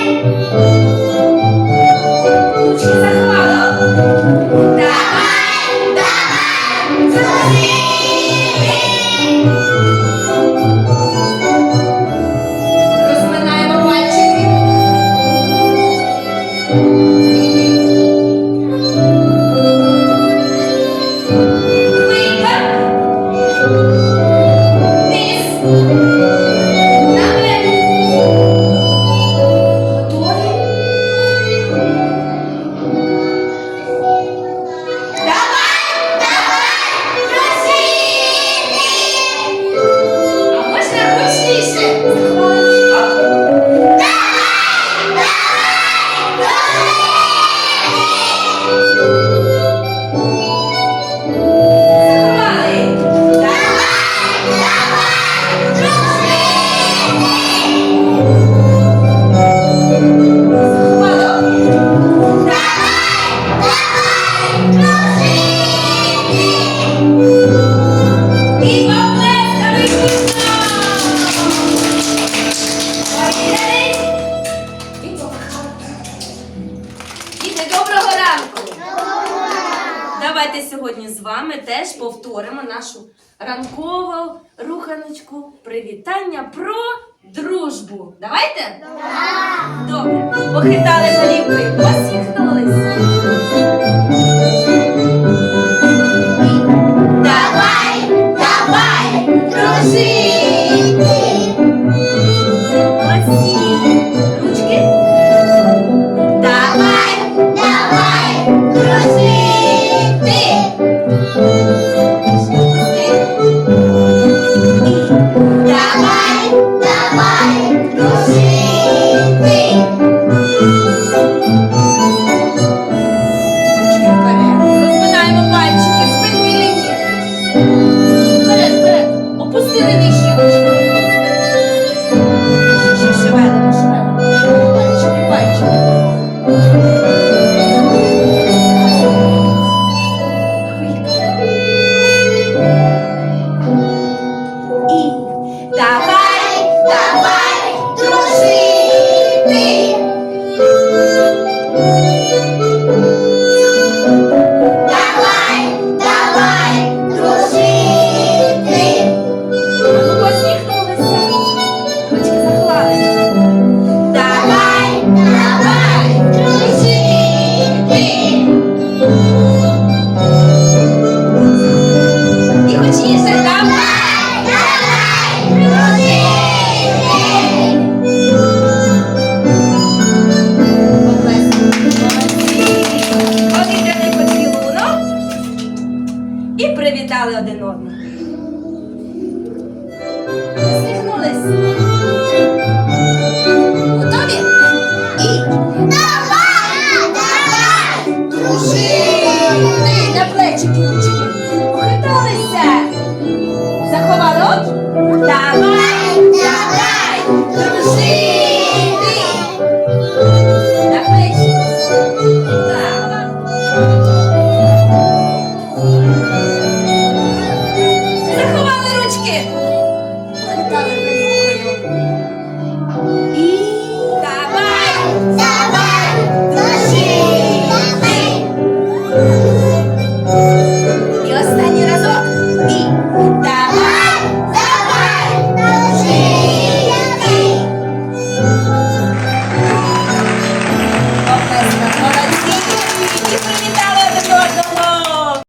Música Давайте сьогодні з вами теж повторимо нашу ранкову руханочку привітання про дружбу. Давайте? Да. Добре. Похитали голівкою, посміхнулись. і привітали один одного. Посміхнулись. la el. Y